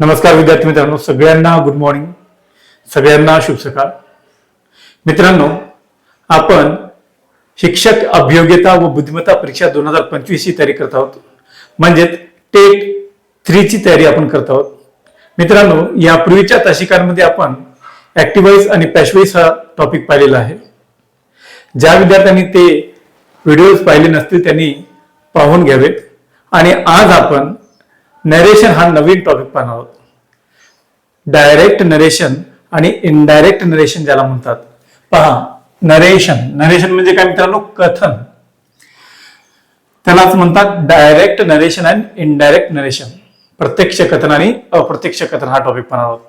नमस्कार विद्यार्थी मित्रांनो सगळ्यांना गुड मॉर्निंग सगळ्यांना शुभ सकाळ. मित्रांनो आपण शिक्षक अभियोग्यता व बुद्धिमत्ता परीक्षा दोन हजार पंचवीस ची तयारी करत आहोत. म्हणजेच टेट थ्रीची तयारी आपण करत आहोत. मित्रांनो यापूर्वीच्या तासिकांमध्ये आपण ऍक्टिवाईज आणि पॅशवाईज हा टॉपिक पाहिलेला आहे. ज्या विद्यार्थ्यांनी ते व्हिडिओज पाहिले नसतील त्यांनी पाहून घ्यावेत. आणि आज आपण नरेशन हा नवीन टॉपिक पाहणार आहोत. डायरेक्ट नरेशन आणि इनडायरेक्ट नरेशन ज्याला म्हणतात. पहा नरेशन नरेशन म्हणजे काय मित्रांनो? कथन. त्यालाच म्हणतात direct narration and indirect narration प्रत्यक्ष कथन आणि अप्रत्यक्ष कथन हा टॉपिक पाहणार आहोत.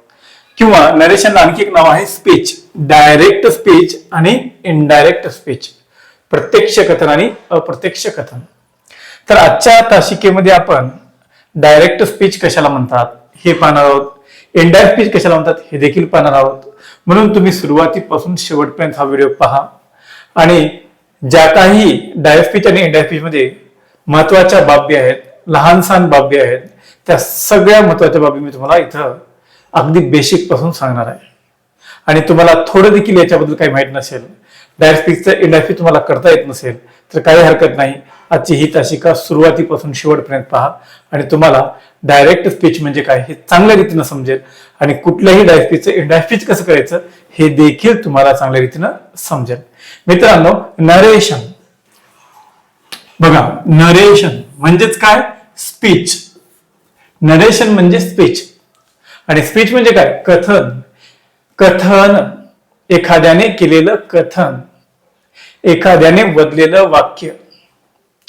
किंवा नरेशनला आणखी एक नाव आहे स्पीच डायरेक्ट स्पीच आणि इनडायरेक्ट स्पीच प्रत्यक्ष कथन आणि अप्रत्यक्ष कथन. तर आजच्या तासिकेमध्ये आपण डायरेक्ट स्पीच कशाला म्हणतात? हे पाहणार आहोत. इनडायरेक्ट स्पीच कशाला म्हणतात? हे देखील पाहणार आहोत. म्हणून तुम्ही सुरुवातीपासून शेवटपर्यंत हा व्हिडिओ पहा. आणि ज्या काही डायरेक्ट स्पीच आणि इनडायरेक्ट स्पीच मध्ये महत्त्वाच्या बाबी आहेत लहान सहान बाबी आहेत त्या सगळ्या महत्त्वाच्या बाबी मी तुम्हाला इथं अगदी बेसिकपासून सांगणार आहे. आणि तुम्हाला थोडं देखील याच्याबद्दल काही माहीत नसेल डायरेक्ट स्पीचचं इंडायरेक्ट स्पीच तुम्हाला करता येत नसेल तर काही हरकत नाही. आजची ही तासिका सुरुवातीपासून शेवटपर्यंत पहा आणि तुम्हाला डायरेक्ट स्पीच म्हणजे काय हे चांगल्या रीतीनं समजेल आणि कुठल्याही डायस्पीचं इंडायस्पीच कसं करायचं हे देखील तुम्हाला चांगल्या रीतीनं समजेल. मित्रांनो नरेशन बघा नरेशन म्हणजेच काय? स्पीच नरेशन म्हणजे स्पीच आणि स्पीच म्हणजे काय? कथन. कथन. एखाद्याने केलेलं कथन. एखाद्याने बदलेलं वाक्य.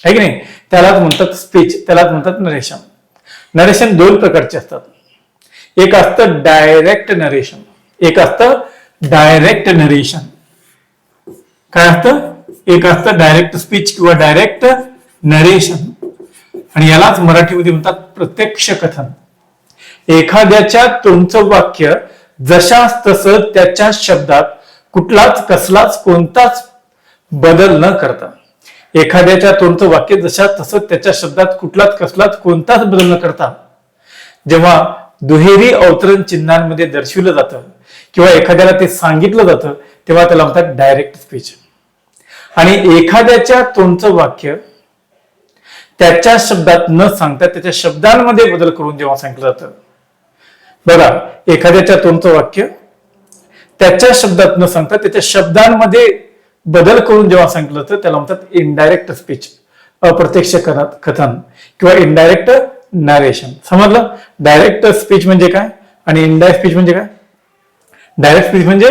आहे की नाही? त्यालाच म्हणतात स्पीच त्यालाच म्हणतात नरेशन नरेशन दोन प्रकारचे असतात. एक असतं डायरेक्ट नरेशन एक असतं डायरेक्ट नरेशन काय असतं? एक असतं डायरेक्ट स्पीच किंवा डायरेक्ट नरेशन आणि यालाच मराठीमध्ये म्हणतात प्रत्यक्ष कथन. एखाद्याच्या तुमचं वाक्य जशास तसं त्याच्या शब्दात कुठलाच कसलाच कोणताच बदल न करता. एखाद्याच्या तोंडचं वाक्य जशा तसं त्याच्या शब्दात कुठलाच कसलाच कोणताच बदल न करता. जेव्हा दुहेरी अवतरण चिन्हांमध्ये दर्शविलं जातं किंवा एखाद्याला ते सांगितलं जातं तेव्हा त्याला म्हणतात डायरेक्ट स्पीच आणि एखाद्याच्या तोंडचं वाक्य त्याच्या शब्दात न सांगता त्याच्या शब्दांमध्ये बदल करून जेव्हा सांगितलं जातं. बघा एखाद्याच्या तोंडचं वाक्य त्याच्या शब्दात न सांगता त्याच्या शब्दांमध्ये बदल करून जेव्हा सांगितलं तर त्याला म्हणतात इनडायरेक्ट स्पीच अप्रत्यक्ष कथन किंवा इनडायरेक्ट नॅरेशन समजलं? डायरेक्ट स्पीच म्हणजे काय? आणि इनडायरेक्ट स्पीच म्हणजे काय? डायरेक्ट स्पीच म्हणजे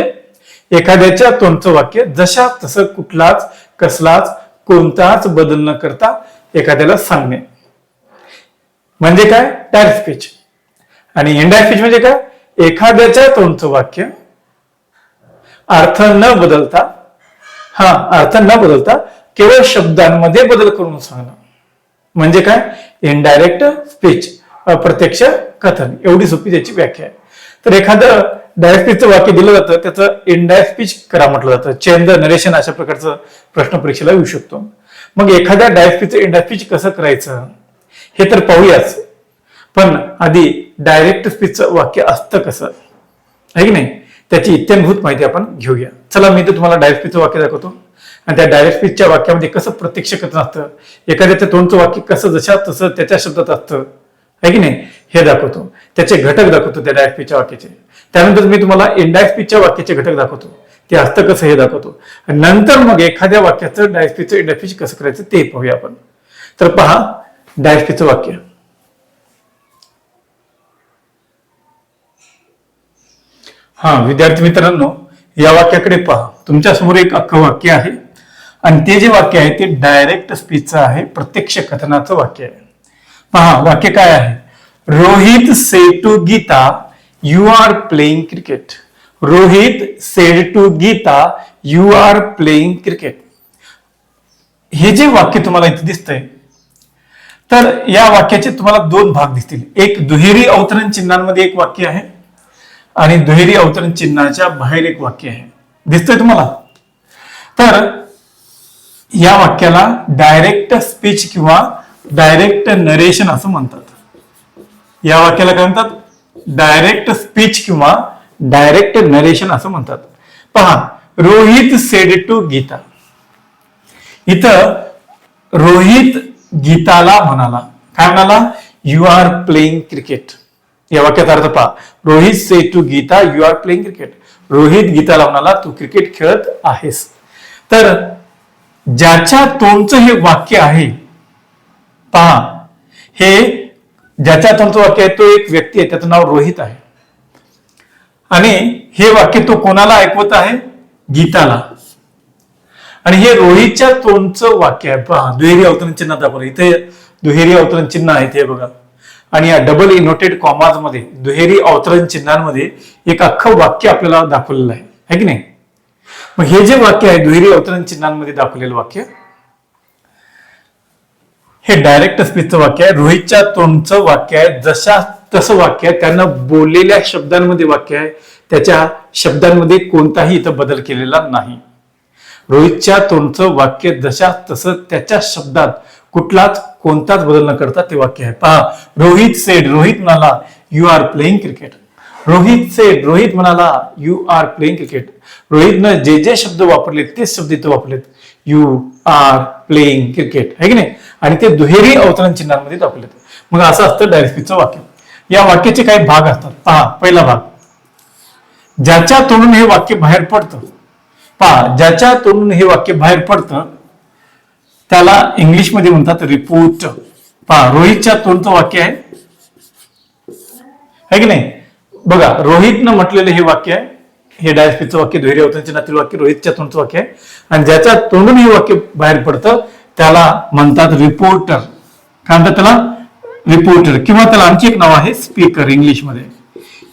एखाद्याच्या तोंडचं वाक्य जशा तसं कुठलाच कसलाच कोणताच बदल न करता एखाद्याला सांगणे. म्हणजे काय? डायरेक्ट स्पीच आणि इनडायरेक्ट स्पीच म्हणजे काय? एखाद्याच्या तोंडचं वाक्य अर्थ न बदलता हा अर्थ न बदलता केवळ शब्दांमध्ये बदल करून सांगणं. म्हणजे काय? इनडायरेक्ट स्पीच अप्रत्यक्ष कथन. एवढी सोपी त्याची व्याख्या आहे. तर एखादं डायरेक्ट स्पीचचं वाक्य दिलं जातं त्याचं इनडायरेक्ट स्पीच करा म्हटलं जातं. चेंज द नरेशन अशा प्रकारचं प्रश्न परीक्षेला येऊ शकतो. मग एखाद्या डायरेक्ट स्पीचचं इनडायरेक्ट स्पीच कसं करायचं? हे तर पाहूयाच. पण आधी डायरेक्ट स्पीचचं वाक्य असतं कसं? आहे की नाही? त्याची इत्यंभूत माहिती आपण घेऊया. चला मी तर तुम्हाला डायरेक्ट वाक्य दाखवतो. आणि त्या डायरेक्ट स्पीचच्या वाक्यामध्ये कसं प्रत्यक्ष कथन असतं? एखाद्याचं तोंडचं वाक्य कसं जशा तसं त्याच्या शब्दात असतं. आहे की नाही? हे दाखवतो. त्याचे घटक दाखवतो त्या डायरेक्ट स्पीचच्या वाक्याचे. त्यानंतर मी तुम्हाला इनडायरेक्ट स्पीचच्या वाक्याचे घटक दाखवतो. ते असतं कसं हे दाखवतो. आणि नंतर मग एखाद्या वाक्याचं डायरेक्ट स्पीचचं इनडायरेक्ट स्पीच कसं करायचं ते पाहूया आपण. तर पहा डायरेक्ट स्पीचचं वाक्य. हा विद्यार्थी मित्रांनो या वाक्याकडे पहा. तुमच्यासमोर एक अख्खं वाक्य आहे. आणि ते जे वाक्य आहे ते डायरेक्ट स्पीचचं आहे प्रत्यक्ष कथनाचं वाक्य आहे. पहा वाक्य काय आहे? Rohit says to Geeta you are playing cricket Rohit said to Geeta you are playing cricket हे जे वाक्य तुम्हाला इथे दिसतंय तर या वाक्याचे तुम्हाला दोन भाग दिसतील. एक दुहेरी अवतरण चिन्हांमध्ये एक वाक्य आहे आणि दुहेरी अवतरण चिन्हाच्या बाहेर एक वाक्य आहे. दिसतंय तुम्हाला? तर या वाक्याला डायरेक्ट स्पीच किंवा डायरेक्ट नरेशन असं म्हणतात. या वाक्याला काय म्हणतात? डायरेक्ट स्पीच किंवा डायरेक्ट नरेशन असं म्हणतात. पहा रोहित सेड टू गीता. इथं रोहित गीताला म्हणाला. काय म्हणाला? यू आर प्लेइंग क्रिकेट या वाक्याचा अर्थ पहा. Rohit says to Geeta you are playing cricket Rohit गीताला म्हणाला तू क्रिकेट खेळत आहेस. तर ज्याच्या तोंडचं हे वाक्य आहे पहा. हे ज्याच्या तोंडचं वाक्य आहे तो एक व्यक्ती आहे त्याचं नाव रोहित आहे. आणि हे वाक्य तो कोणाला ऐकवत आहे? गीताला. आणि हे रोहितच्या तोंडचं वाक्य आहे पहा. दुहेरी अवतरण चिन्ह दाखवलं. इथे दुहेरी अवतरण चिन्ह आहे ते बघा. आणि या डबल इनोटेड कॉमाजमध्ये दुहेरी अवतरण चिन्हांमध्ये एक अख्खं वाक्य आपल्याला दाखवलेलं आहे. है की नाही? मग हे जे वाक्य आहे दुहेरी अवतरण चिन्हांमध्ये दाखवलेलं वाक्य हे डायरेक्ट स्पीचचं वाक्य आहे. रोहितच्या तोंडचं वाक्य आहे. जशा तसं वाक्य आहे त्यानं बोललेल्या शब्दांमध्ये वाक्य आहे. त्याच्या शब्दांमध्ये कोणताही इथं बदल केलेला नाही. रोहितच्या तोंडचं वाक्य जशा तसं त्याच्या शब्दात कुठलाच कोणताच बदल न करता ते वाक्य आहे. पहा रोहित सेड रोहित म्हणाला you are playing cricket Rohit said Rohit म्हणाला यू आर प्लेइंग क्रिकेट रोहितनं जे जे शब्द वापरले तेच शब्द इथं वापरलेत. यू आर प्लेइंग क्रिकेट आहे की नाही? आणि ते दुहेरी अवतरण चिन्हांमध्ये दाखवलेत. मग असं असतं डायरेक्ट वाक्य. या वाक्याचे काही भाग असतात. पहा पहिला भाग. ज्याच्या तोंडून हे वाक्य बाहेर पडतं. पहा ज्याच्या तोंडून हे वाक्य बाहेर पडतं त्याला इंग्लिशमध्ये म्हणतात रिपोर्ट. पहा रोहितच्या तोंडचं वाक्य आहे. है की नाही? बघा रोहितनं म्हटलेलं हे वाक्य आहे. हे डायस्पीचं वाक्य धैर्य होतं नातील वाक्य रोहितच्या तोंडचं वाक्य आहे. आणि ज्याच्या तोंडून हे वाक्य बाहेर पडतं त्याला म्हणतात रिपोर्टर. काय म्हणतात त्याला? रिपोर्टर. किंवा त्याला आणखी एक नाव आहे स्पीकर इंग्लिशमध्ये.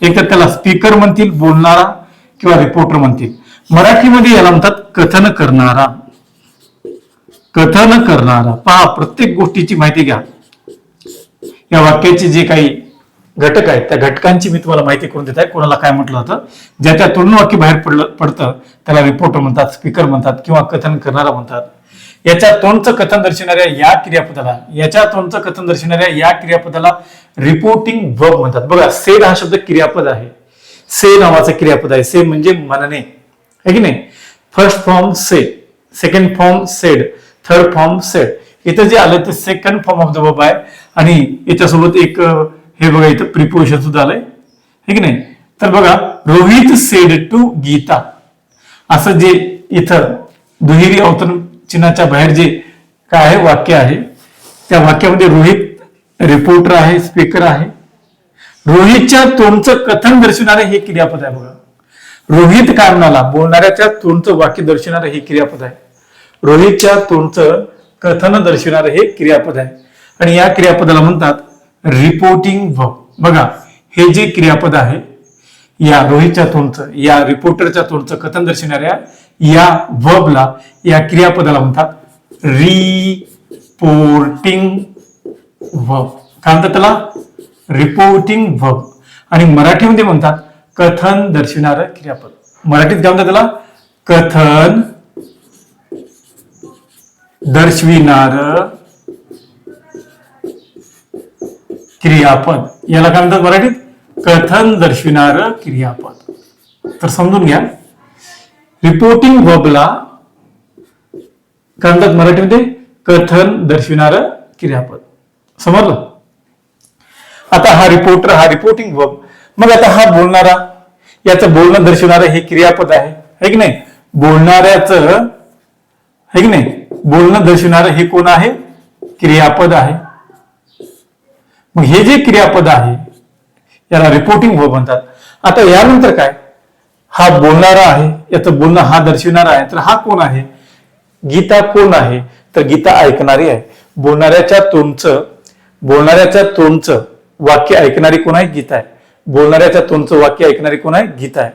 एक तर त्याला स्पीकर म्हणतील बोलणारा किंवा रिपोर्टर म्हणतील. मराठीमध्ये याला म्हणतात कथन करणारा. कथन करणारा. पहा प्रत्येक गोष्टीची माहिती घ्या. या वाक्याचे जे काही घटक आहेत त्या घटकांची मी तुम्हाला माहिती करून देत आहे. कोणाला काय म्हटलं होतं? ज्याच्या तोंड वाक्य बाहेर पडलं पडतं त्याला रिपोर्टर म्हणतात स्पीकर म्हणतात किंवा कथन करणारा म्हणतात. याच्या तोंडचं कथन दर्शवणाऱ्या या क्रियापदाला याच्या तोंडचं कथन दर्शवणाऱ्या या क्रियापदाला रिपोर्टिंग वर्ब म्हणतात. बघा सेड हा शब्द क्रियापद आहे. से नावाचं क्रियापद आहे. से म्हणजे मनने. है की नाही? First form say second form said third form said इथं जे आलं ते second form of the verb आहे. आणि याच्यासोबत एक हे बघा इथं प्रिपोजिशन सुद्धा आलंय. हे की नाही? तर बघा रोहित सेड टू गीता. असं जे इथं दुहेरी अवतरण चिन्हाच्या बाहेर जे काय आहे वाक्य आहे त्या वाक्यामध्ये रोहित रिपोर्टर आहे स्पीकर आहे. रोहितच्या तोंडचं कथन दर्शवणारे हे क्रियापद आहे बघा. रोहित कारणाला बोलणाऱ्याच्या तोंडचं वाक्य दर्शवणारं हे क्रियापद आहे. रोहितच्या तोंडचं कथन दर्शवणारं हे क्रियापद आहे. आणि या क्रियापदाला म्हणतात रिपोर्टिंग वर्ब बघा हे जे क्रियापद आहे या रोहितच्या तोंडचं या रिपोर्टरच्या तोंडचं कथन दर्शवणाऱ्या या वर्बला या क्रियापदाला म्हणतात रिपोर्टिंग वर्ब काय म्हणतात त्याला? रिपोर्टिंग वर्ब आणि मराठीमध्ये म्हणतात कथन दर्शवणारं क्रियापद. मराठीत काय म्हणतात त्याला? कथन दर्शविणार क्रियापद. याला काय म्हणतात मराठीत? कथन दर्शविणार क्रियापद. तर समजून घ्या. रिपोर्टिंग वबला काय म्हणतात मराठीमध्ये? कथन दर्शविणार क्रियापद. समजलं? आता हा रिपोर्टर हा रिपोर्टिंग वर्ब मग आता हा बोलणारा याचं बोलणं दर्शवणारं हे क्रियापद आहे. है की नाही? बोलणाऱ्याचं है की नाही? बोलणं दर्शवणारं हे कोण आहे? क्रियापद आहे. मग हे जे क्रियापद आहे याला रिपोर्टिंग हो म्हणतात. आता यानंतर काय? हा बोलणारा आहे याचं बोलणं हा दर्शवणारा आहे तर हा कोण आहे? गीता कोण आहे? तर गीता ऐकणारी आहे. बोलणाऱ्याच्या तोंडचं बोलणाऱ्याच्या तोंडचं वाक्य ऐकणारी कोण आहे? गीता आहे. बोलणाऱ्याच्या तोंडचं वाक्य ऐकणारी कोण आहे? गीता आहे.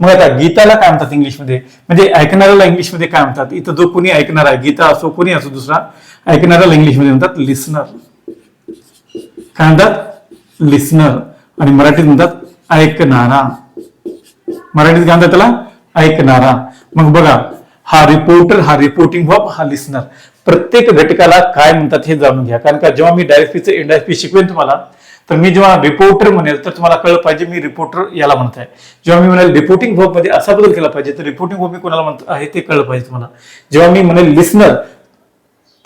मग आता गीताला काय म्हणतात इंग्लिशमध्ये? म्हणजे ऐकणाऱ्याला इंग्लिशमध्ये काय म्हणतात? इथं जो कोणी ऐकणार आहे गीता असो कोणी असो दुसरा ऐकणाऱ्याला इंग्लिशमध्ये म्हणतात लिसनर. काय म्हणतात? लिसनर. आणि मराठीत म्हणतात ऐकणारा. मराठीत काय म्हणतात त्याला? ऐकणारा. मग बघा हा रिपोर्टर हा रिपोर्टिंग वर्ब हा लिसनर प्रत्येक घटकाला काय म्हणतात हे जाणून घ्या. कारण का जेव्हा मी डायरेक्टपीचं इंडायस्पी शिकवेन तुम्हाला तर मी जेव्हा रिपोर्टर म्हणेल तर तुम्हाला कळलं पाहिजे मी रिपोर्टर याला म्हणत आहे जेव्हा मी म्हणेल रिपोर्टिंग वर्बमध्ये असा बदल केला पाहिजे तर रिपोर्टिंग वर्ब मी कोणाला म्हणतो आहे ते कळलं पाहिजे तुम्हाला. जेव्हा मी म्हणेल लिस्नर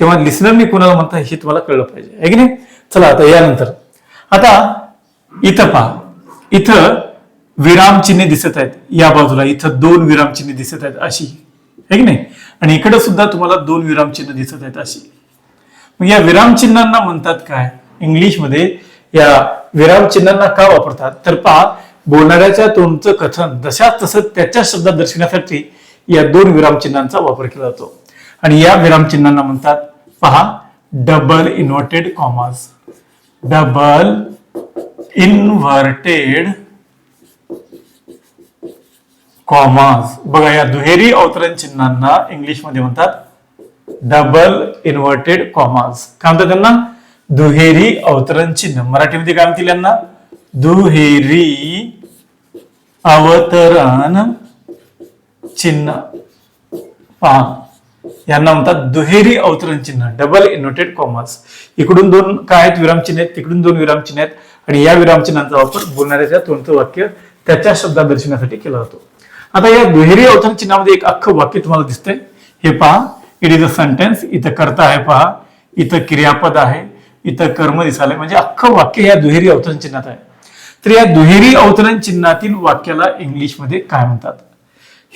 तेव्हा लिस्नर मी कोणाला म्हणतो हे तुम्हाला कळलं पाहिजे. आहे की नाही? चला आता यानंतर. आता इथं पहा. इथं विरामचिन्हे दिसत आहेत. या बाजूला इथं दोन विरामचिन्हे दिसत आहेत अशी. आहे की नाही? आणि इकडे सुद्धा तुम्हाला दोन विरामचिन्ह दिसत आहेत अशी. मग या विरामचिन्हांना म्हणतात काय? इंग्लिशमध्ये या विरामचिन्हांना का वापरतात? तर पहा बोलणाऱ्याच्या तोंडचं कथन जशाच तसं त्याच्या शब्दात दर्शविण्यासाठी या दोन विरामचिन्हांचा वापर केला जातो. आणि या विरामचिन्हांना म्हणतात पहा double inverted commas double inverted commas बघा या दुहेरी अवतरण चिन्हांना इंग्लिशमध्ये म्हणतात डबल इन्व्हर्टेड कॉमास काय म्हणतात त्यांना? दुहेरी अवतरण चिन्ह मराठीमध्ये काय म्हणतील यांना? दुहेरी अवतरण चिन्ह. पहा यांना म्हणतात दुहेरी अवतरण चिन्ह डबल इनोटेड कॉमर्स इकडून दोन काय आहेत? विराम चिन्ह आहेत. तिकडून दोन विराम चिन्ह आहेत. आणि या विराम चिन्हांचा वापर बोलणाऱ्याच्या तोंडचं वाक्य त्याच्या शब्दात दर्शवण्यासाठी केला जातो. आता या दुहेरी अवतरण चिन्हामध्ये एक अख्खं वाक्य तुम्हाला दिसतंय. हे पहा इट इज अ सेंटेन्स इथं करता आहे पहा. इथं क्रियापद आहे. इथं कर्म दिसालंय म्हणजे अख्खं वाक्य या दुहेरी अवतरण चिन्हात आहे. तर या दुहेरी अवतरण चिन्हातील वाक्याला इंग्लिशमध्ये काय म्हणतात?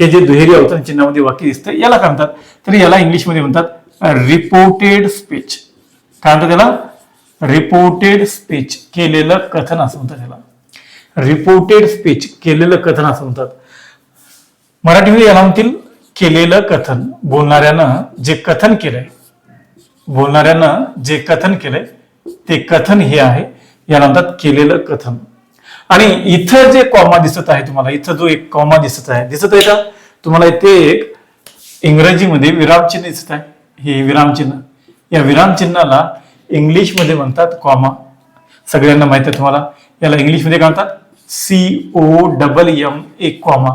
हे जे दुहेरी अवतरण चिन्हामध्ये वाक्य दिसतंय याला काय म्हणतात? तर याला इंग्लिशमध्ये म्हणतात रिपोर्टेड स्पीच. काय म्हणतात त्याला? रिपोर्टेड स्पीच केलेलं कथन असं म्हणतात त्याला. रिपोर्टेड स्पीच केलेलं कथन असं म्हणतात. मराठीमध्ये याला म्हणतील केलेलं कथन. बोलणाऱ्यानं जे कथन केलंय बोलणाऱ्यानं जे कथन केलंय ते कथन हे आहे. याला म्हणतात केलेलं कथन. आणि इथं जे कॉमा दिसत आहे तुम्हाला इथं जो एक कॉमा दिसत आहे दिसत आहे का? तुम्हाला इथे एक इंग्रजीमध्ये विरामचिन्ह दिसत आहे. हे विरामचिन्ह या विरामचिन्हाला इंग्लिशमध्ये म्हणतात कॉमा. सगळ्यांना माहिती आहे तुम्हाला. याला इंग्लिशमध्ये काय म्हणतात? सी ओ डबल एम एक कॉमा.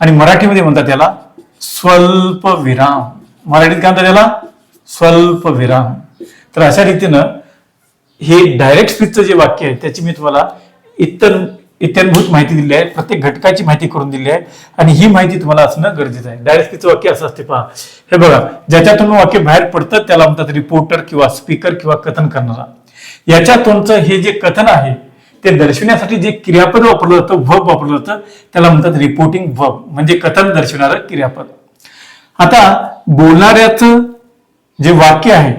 आणि मराठीमध्ये म्हणतात याला स्वल्प विराम. मराठीत काय म्हणतात याला? स्वल्प विराम. तर अशा रीतीनं हे डायरेक्ट स्पीचचं जे वाक्य आहे त्याची मी तुम्हाला इतर इत्याभूत माहिती दिली आहे प्रत्येक घटकाची माहिती करून दिली आहे आणि ही माहिती तुम्हाला असणं गरजेचं आहे. डायरेक्ट स्पीचचं वाक्य असं असते पहा. हे बघा ज्याच्यातून वाक्य बाहेर पडतं त्याला म्हणतात रिपोर्टर किंवा स्पीकर किंवा कथन करणारा. याच्यातूनचं हे जे कथन आहे ते दर्शवण्यासाठी जे क्रियापद वापरलं जातं व्हब वापरलं जातं त्याला म्हणतात रिपोर्टिंग व्हब म्हणजे कथन दर्शवणारं क्रियापद. आता बोलणाऱ्याचं जे वाक्य आहे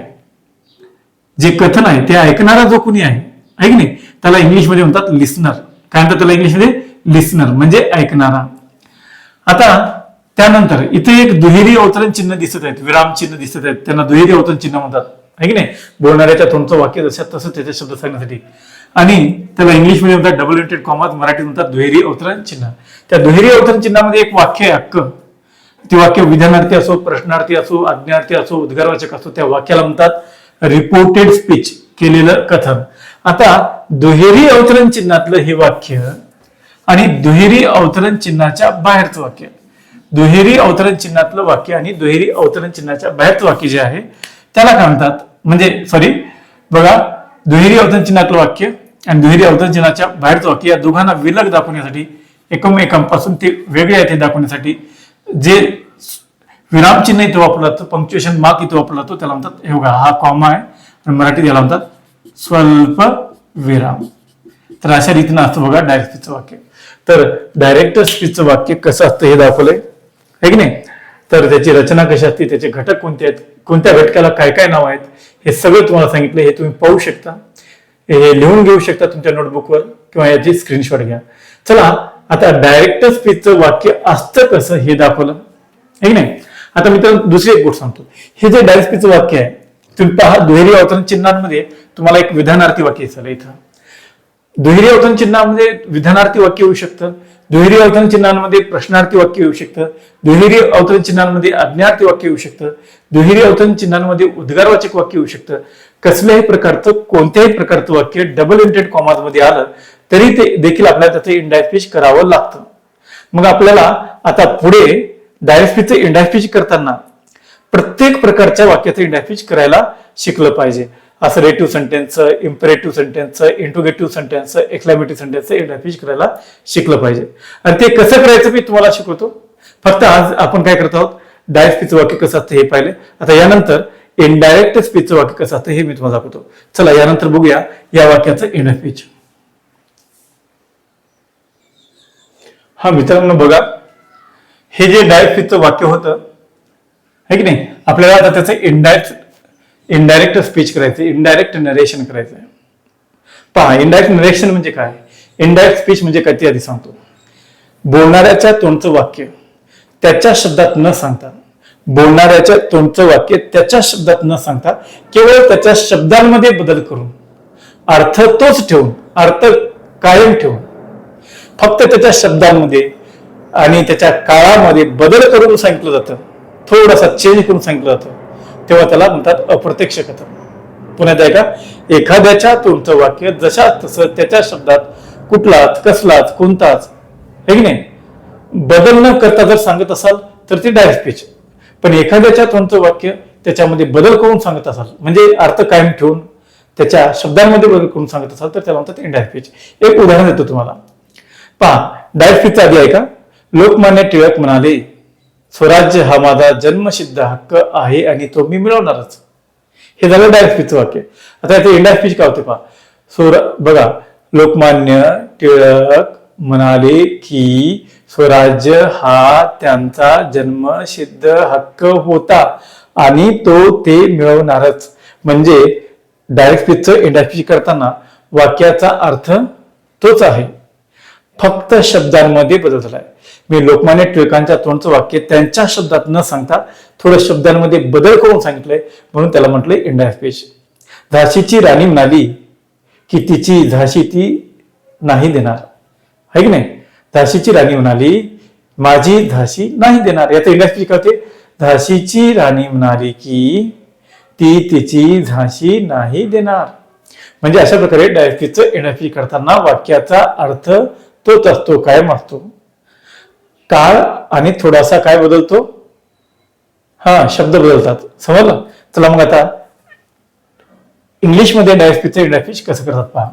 जे कथन आहे ते ऐकणारा जो कुणी आहे आहे की नाही? त्याला इंग्लिशमध्ये म्हणतात लिस्नर काय म्हणतात त्याला इंग्लिशमध्ये? लिस्नर म्हणजे ऐकणारा. आता त्यानंतर इथे एक दुहेरी अवतरण चिन्ह दिसत आहेत विराम चिन्ह दिसत आहेत त्यांना दुहेरी अवतरण चिन्ह म्हणतात. आहे की नाही? बोलणाऱ्याच्या तोंडचं वाक्य जसं तसं त्याचे शब्द सांगण्यासाठी. आणि त्याला इंग्लिशमध्ये म्हणतात डबल इंटेड कॉमात मराठीत म्हणतात दुहेरी अवतरण चिन्ह. त्या दुहेरी अवतरण चिन्हामध्ये एक वाक्य आहे अक्क. ते वाक्य विधानार्थी असो प्रश्नार्थी असो आज्ञार्थी असो उद्गारवाचक असो त्या वाक्याला म्हणतात रिपोर्टेड स्पीच केलेलं कथन. आता दुहेरी अवतरण चिन्हातलं हे वाक्य आणि दुहेरी अवतरण चिन्हाच्या बाहेरचं वाक्य. दुहेरी अवतरण चिन्हातलं वाक्य आणि दुहेरी अवतरण चिन्हाच्या बाहेरचं वाक्य जे आहे त्याला काय म्हणतात? म्हणजे सॉरी बघा दुहेरी अवतरण चिन्हातलं वाक्य आणि दुहेरी अवतरण चिन्हाच्या बाहेरचं वाक्य या दोघांना विलग दाखवण्यासाठी एकमेकांपासून ते वेगळे आहे ते दाखवण्यासाठी जे विराम चिन्ह इथं वापरलं जातं पंक्च्युएशन मार्क इथं वापरला जातो त्याला म्हणतात हे बघा हा कॉमा आहे आणि मराठीत याला म्हणतात स्वल्प विराम. तर अशा रीतीनं असतं बघा डायरेक्ट स्पीचचं वाक्य. तर डायरेक्ट स्पीचचं वाक्य कसं असतं हे दाखवलंय. आहे की नाही? तर त्याची रचना कशी असते त्याचे घटक कोणते आहेत कोणत्या घटकाला काय काय नाव आहेत हे सगळं तुम्हाला सांगितलं हे तुम्ही पाहू शकता. हे लिहून घेऊ शकता तुमच्या नोटबुकवर किंवा याची स्क्रीनशॉट घ्या. चला आता डायरेक्ट स्पीचचं वाक्य असतं कसं हे दाखवलं. आहे की नाही? आता मित्र दुसरी एक गोष्ट सांगतो. हे जे डायस्पीचं वाक्य आहे तुम्ही पहा दुहेरी अवतरण चिन्हांमध्ये तुम्हाला एक विधानार्थी वाक्य दिसलं इथं. दुहेरी अवतरण चिन्हामध्ये विधानार्थी वाक्य येऊ शकतं. दुहेरी अवतरण चिन्हांमध्ये प्रश्नार्थी वाक्य येऊ शकतं. दुहेरी अवतरण चिन्हांमध्ये अज्ञार्थी वाक्य येऊ शकतं. दुहेरी अवतरण चिन्हांमध्ये उद्गारवाचक वाक्य येऊ शकतं. कसल्याही प्रकारचं कोणत्याही प्रकारचं वाक्य डबल इंटेड कॉमाजमध्ये आलं तरी ते देखील आपल्याला त्याचं इंडायफिश करावं लागतं. मग आपल्याला आता पुढे डायफीचं इंडायफीच करताना प्रत्येक प्रकारच्या वाक्याचं इंडायफीच करायला शिकलं पाहिजे. असं assertive sentence imperative sentence interrogative sentence exclamative sentence इंडायफीच करायला शिकलं पाहिजे. आणि ते कसं करायचं मी तुम्हाला शिकवतो. फक्त आज आपण काय करत आहोत? डायरेक्ट वाक्य कसं असतं हे पाहिले. आता यानंतर इनडायरेक्ट स्पीच वाक्य कसं असतं हे मी तुम्हाला दाखवतो. चला यानंतर बघूया या वाक्याचं एंड स्पीच हा मित्रांनो बघा. हे जे डायरेक्ट वाक्य होतं है की नाही? आपल्याला आता त्याचं इनडायरेक्ट इनडायरेक्ट स्पीच करायचं इनडायरेक्ट नरेशन करायचं आहे पहा इनडायरेक्ट नरेशन म्हणजे काय? इनडायरेक्ट स्पीच म्हणजे काय ते आधी सांगतो. बोलणाऱ्याच्या तोंडचं वाक्य त्याच्या शब्दात न सांगता बोलणाऱ्याच्या तोंडचं वाक्य त्याच्या शब्दात न सांगता केवळ त्याच्या शब्दांमध्ये बदल करून अर्थ तोच ठेवून अर्थ कायम ठेवून फक्त त्याच्या शब्दांमध्ये आणि त्याच्या काळामध्ये बदल करून सांगितलं जातं. थोडासा चेंज करून सांगितलं जातं. तेव्हा त्याला म्हणतात अप्रत्यक्ष कथन. पुन्हा आहे का एखाद्याच्या तोंडचं वाक्य जशा तसं त्याच्या शब्दात कुठलाच कसलाच कोणताच हे की नाही? बदल न करता जर सांगत असाल तर ते डायरेक्ट स्पीच पण एखाद्याच्या तुमचं वाक्य त्याच्यामध्ये बदल करून सांगत असाल म्हणजे अर्थ कायम ठेवून त्याच्या शब्दांमध्ये बदल करून सांगत असाल तर त्याला म्हणतात इंडायरेक्ट स्पीच एक उदाहरण देतो तुम्हाला. पहा डायरेक्ट स्पीचचा आधी आहे का लोकमान्य टिळक म्हणाले स्वराज्य हा माझा जन्मसिद्ध हक्क आहे आणि तो मी मिळवणारच. हे झालं डायरेक्ट स्पीचचं वाक्य. आता इथे इंडायरेक्ट स्पीच काय होते पहा. सोर बघा लोकमान्य टिळक म्हणाले की स्वराज्य हा त्यांचा जन्मसिद्ध हक्क होता आणि तो ते मिळवणारच. म्हणजे डायरेक्ट स्पीचचं इंडायरेक्ट स्पीच करताना वाक्याचा अर्थ तोच आहे. फक्त शब्दांमध्ये बदल झालाय. मी लोकमान्य टिळकांच्या तोंडचं वाक्य त्यांच्या शब्दात न सांगता थोडं शब्दांमध्ये बदल करून सांगितलंय म्हणून त्याला म्हटलंय इंडायरेक्ट झाशीची राणी म्हणाली की तिची झाशी ती नाही देणार. आहे की नाही? झाशीची राणी म्हणाली माझी झाशी नाही देणार. याचा इंडायरेक्ट स्पीच करते झाशीची राणी म्हणाली की ती तिची झाशी नाही देणार. म्हणजे अशा प्रकारे डायफीचं एनएफी करताना वाक्याचा अर्थ तोच असतो कायम असतो. काळ आणि थोडासा काय बदलतो? हा शब्द बदलतात. समजलं? चला मग आता इंग्लिशमध्ये डायस्पीचचं इंडास्पीच कसं करतात पहा.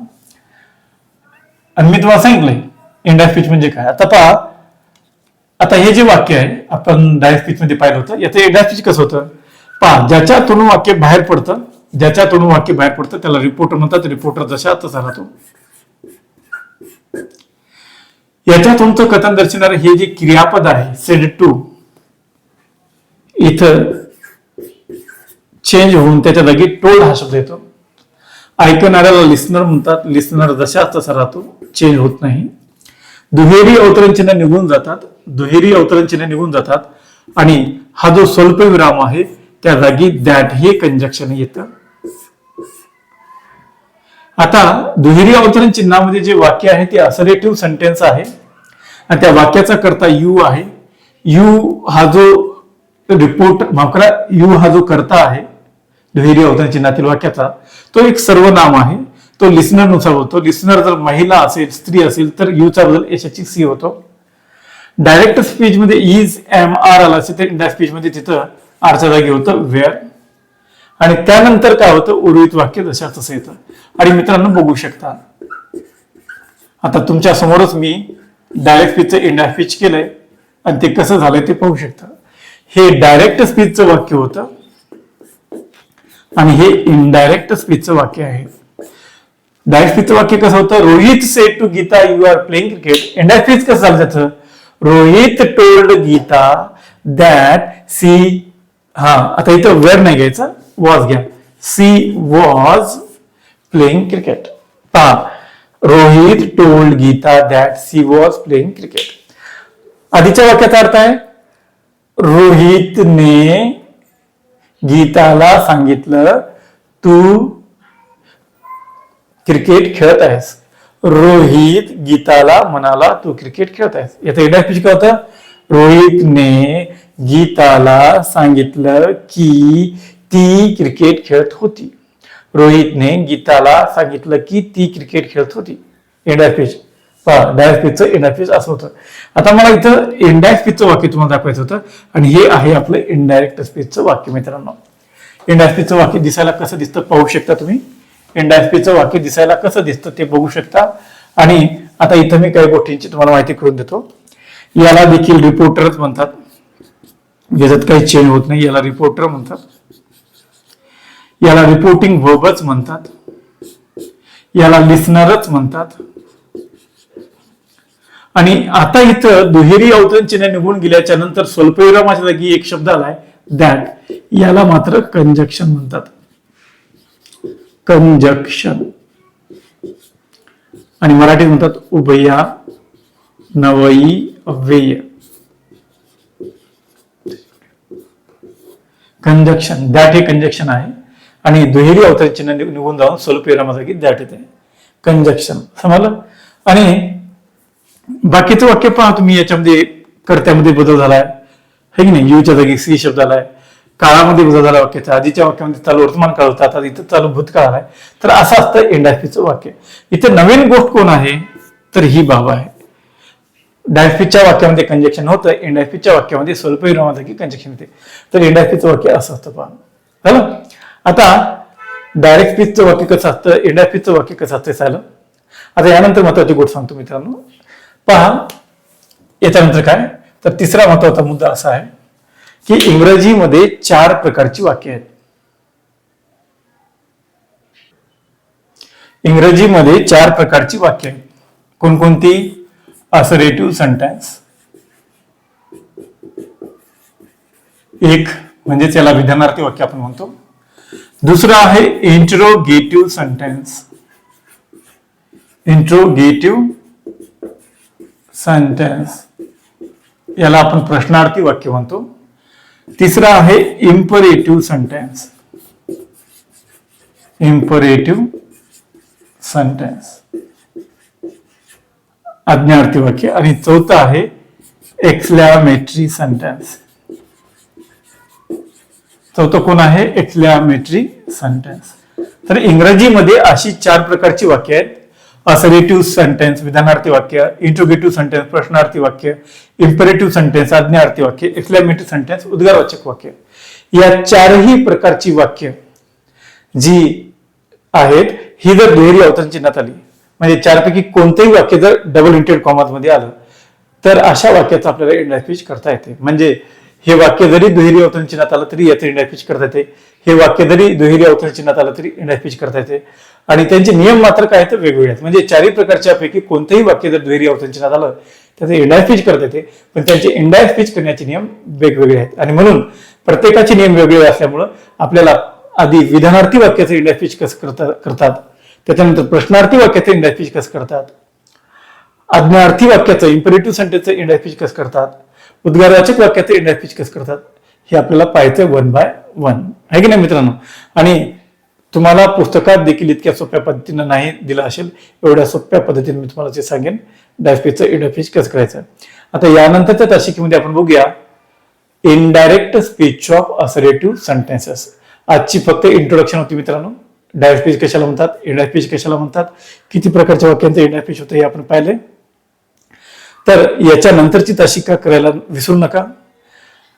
आणि मी तुम्हाला सांगितलंय इंडास्पीच म्हणजे काय? आता पहा आता हे जे वाक्य आहे आपण डायस्पीच मध्ये पाहिलं होतं याचं इंडास्पीच कसं होतं? पहा ज्याच्यातून वाक्य बाहेर पडतं ज्याच्यातून वाक्य बाहेर पडतं त्याला रिपोर्टर म्हणतात रिपोर्टर जशा तसा राहतो. याच्या तुमचं कथन दर्शवणारं हे जे क्रियापद आहे सेड टू इथं चेंज होऊन त्याच्या जागी टोल्ड हा शब्द येतो. ऐकणाऱ्याला लिस्नर म्हणतात लिस्नर जशा तसा राहतो चेंज होत नाही. दुहेरी अवतरण चिन्ह निघून जातात दुहेरी अवतरण चिन्ह निघून जातात आणि हा जो स्वल्प विराम आहे त्या जागी दॅट हे कंजक्शन येतं. आता दुहेरी अवतरण चिन्हामध्ये जे वाक्य आहे ते असरेटिव्ह सेंटेन्स आहे. आणि त्या वाक्याचा करता यू आहे. यू हा जो रिपोर्ट माफ करा यू हा जो करता आहे दुहेरी अवतरण चिन्हातील वाक्याचा तो एक सर्वनाम आहे. तो लिस्नरनुसार होतो. लिस्नर जर महिला असेल स्त्री असेल तर यूचा बदल यशाची सी होतो. डायरेक्ट स्पीच मध्ये इज एम आर आला असेल तर इंडा स्पीच मध्ये तिथं आरच्या जागी होतं वेअर आणि त्यानंतर काय होतं? उर्वरित वाक्य जशा तसं येतं. आणि मित्रांनो बघू शकता. आता तुमच्या समोरच मी डायरेक्ट स्पीचचं इंडा स्पीच केलंय. आणि ते कसं झालंय ते पाहू शकता. हे डायरेक्ट स्पीचचं वाक्य होतं. आणि हे इनडायरेक्ट स्पीचचं वाक्य आहे. डायरेक्ट स्पीचचं वाक्य कसं होतं? Rohit said to Geeta you are playing cricket indirect speech कसं झालं त्याचं? Rohit told Geeta that she हा आता इथं वेअर नाही घ्यायचं. वॉज घ्या सी वॉज प्लेइंग क्रिकेट पहा Rohit told Geeta that she was playing cricket आधीच्या वाक्याचा अर्थ आहे रोहितने गीताला सांगितलं तू क्रिकेट खेळत आहेस. रोहित गीताला म्हणाला तू क्रिकेट खेळत आहेस. याचं इंडायरेक्ट काय होतं? रोहितने गीताला सांगितलं की ती क्रिकेट खेळत होती. रोहितने गीताला सांगितलं की ती क्रिकेट खेळत होती. इंडायरेक्ट पहा डायरेक्ट स्पीचचं असं होतं. आता मला इथं इंडायरेक्ट स्पीचचं वाक्य तुम्हाला दाखवायचं होतं आणि हे आहे आपलं इनडायरेक्ट स्पीचचं वाक्य मित्रांनो. इंडास्ट्रीचं वाक्य दिसायला कसं दिसतं पाहू शकता तुम्ही. इंडायस्पीचं वाक्य दिसायला कसं दिसतं ते बघू शकता. आणि आता इथं मी काही गोष्टींची तुम्हाला माहिती करून देतो. याला देखील रिपोर्टरच म्हणतात. ज्याच्यात काही चेंज होत नाही याला रिपोर्टर म्हणतात. याला रिपोर्टिंग व्हर्बच म्हणतात. याला लिसनरच म्हणतात. आणि आता इथं दुहेरी अवतरण चिन्ह निघून गेल्याच्यानंतर स्वल्पविरामाच्या जागी एक शब्द आलाय दॅट याला मात्र कंजक्शन म्हणतात. कंजक्शन आणि मराठीत म्हणतात उभया नवई अव्यय. कंजक्शन दॅट हे कंजक्शन आहे. आणि दुहेरी अवतरण चिन्ह निघून जाऊन स्वल्प विरामासाठी दॅट येते. कंजक्शन समजलं? आणि बाकीचं वाक्य पहा तुम्ही याच्यामध्ये कर्त्यामध्ये बदल झालाय. हे की नाही? युच्या जागी सी शब्द आलाय. काळामध्ये बदल झाला वाक्याचा. आधीच्या वाक्यामध्ये चालू वर्तमान काळ होता आता इथं चालू भूतकाळ आहे. तर असं असतं इंडास्ट्रीचं वाक्य. इथे नवीन गोष्ट कोण आहे? तर ही बाब आहे. डायफीच्या वाक्यामध्ये कंजेक्शन होतं इंडास्पीच्या वाक्यामध्ये स्वल्प विरामासाठी कंजेक्शन होते तर इंडास्पीचं वाक्य असं असतं पहा. झालं आता डायरेक्ट स्पीचचं वाक्य कसं असतं? इंडास्पीचं वाक्य कसं असतं झालं आता यानंतर महत्वाची गोष्ट सांगतो मित्रांनो. पहा याच्यानंतर काय? तर तिसरा महत्त्वाचा मुद्दा असा आहे की इंग्रजीमध्ये चार प्रकारची वाक्य आहेत. इंग्रजीमध्ये चार प्रकारची वाक्य आहेत. कोणकोणती? असरेटिव्ह सेंटेन्स एक म्हणजेच याला विधानार्थी वाक्य आपण म्हणतो. दुसरं आहे इंट्रोगेटिव्ह सेंटेन्स इंट्रोगेटिव्ह सेंटेन्स याला आपण प्रश्नार्थी वाक्य म्हणतो. तिसरं आहे इम्परेटिव्ह सेंटेन्स इम्परेटिव्ह सेंटेन्स आज्ञार्थी वाक्य. आणि चौथं आहे एक्सलॅमेटरी सेंटेन्स चौथं कोण आहे? एक्सलॅमेटरी सेंटेन्स तर इंग्रजीमध्ये अशी चार प्रकारची वाक्य आहेत. असरेटिव्ह सेंटेन्स विधानार्थी वाक्य इंट्रोगेटिव्ह सेंटेन्स प्रश्नार्थी वाक्य इम्पेरेटिव्ह सेंटेन्स आज्ञार्थी वाक्य एक्सलॅमेटरी सेंटेन्स उद्गारवाचक वाक्य. या चारही प्रकारची वाक्य जी आहेत ही जर दुहेरी अवतरण चिन्हात आली म्हणजे चारपैकी कोणतेही वाक्य जर डबल इंटेड कॉमर्समध्ये मध्ये आलं तर अशा वाक्याचं आपल्याला इंडास्पीच करता येते. म्हणजे हे वाक्य जरी दुहेरी अवतरण चिन्हात आलं तरी याचं इंडास्पीच करता येते. हे वाक्य जरी दुहेरी अवतरण चिन्हात आलं तरी इंडास्पीच करता येते. आणि त्यांचे नियम मात्र काय आहेत? तर वेगवेगळे आहेत. म्हणजे चारही प्रकारच्या पैकी कोणतंही वाक्य जर दुहेरी अवतरण चिन्हात आलं त्याचं इंडायफिच करता येते. पण त्यांचे इंडायफिच करण्याचे नियम वेगवेगळे आहेत. आणि म्हणून प्रत्येकाचे नियम वेगवेगळे असल्यामुळं आपल्याला आधी विधानार्थी वाक्याचं इंडायफिच कसं करता करतात त्याच्यानंतर प्रश्नार्थी वाक्याचं इंडायफिच कसं करतात आज्ञार्थी वाक्याचं इम्परेटिव्ह सेंटेन्सचं इंडायफिच कसं करतात उद्गारवाचक वाक्याचं इंडास्पीच कसं करतात. हे आपल्याला पाहायचं वन बाय वन आहे की नाही मित्रांनो? आणि तुम्हाला पुस्तकात देखील इतक्या सोप्या पद्धतीनं नाही दिलं असेल एवढ्या सोप्या पद्धतीने मी तुम्हाला ते सांगेन डायस्पीचं इंडास्पीच कसं करायचं आता यानंतरच्या तासिकेमध्ये आपण बघूया indirect speech of assertive sentences आजची फक्त इंट्रोडक्शन होती मित्रांनो. डायरेक्ट कशाला म्हणतात? इंडायरेक्ट स्पीच कशाला म्हणतात? किती प्रकारच्या वाक्यांचं इंडायरेक्ट स्पीच होतं हे आपण पाहिले तर याच्यानंतरची तासिका करायला विसरू नका.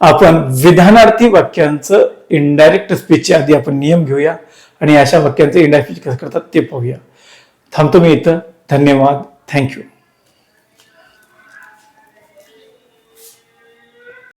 आपण विधानार्थी वाक्यांचं इनडायरेक्ट स्पीचच्या आधी आपण नियम घेऊया आणि अशा वाक्यांचं इनडायरेक्ट स्पीच कसं करतात ते पाहूया. थांबतो मी इथं. धन्यवाद. थँक्यू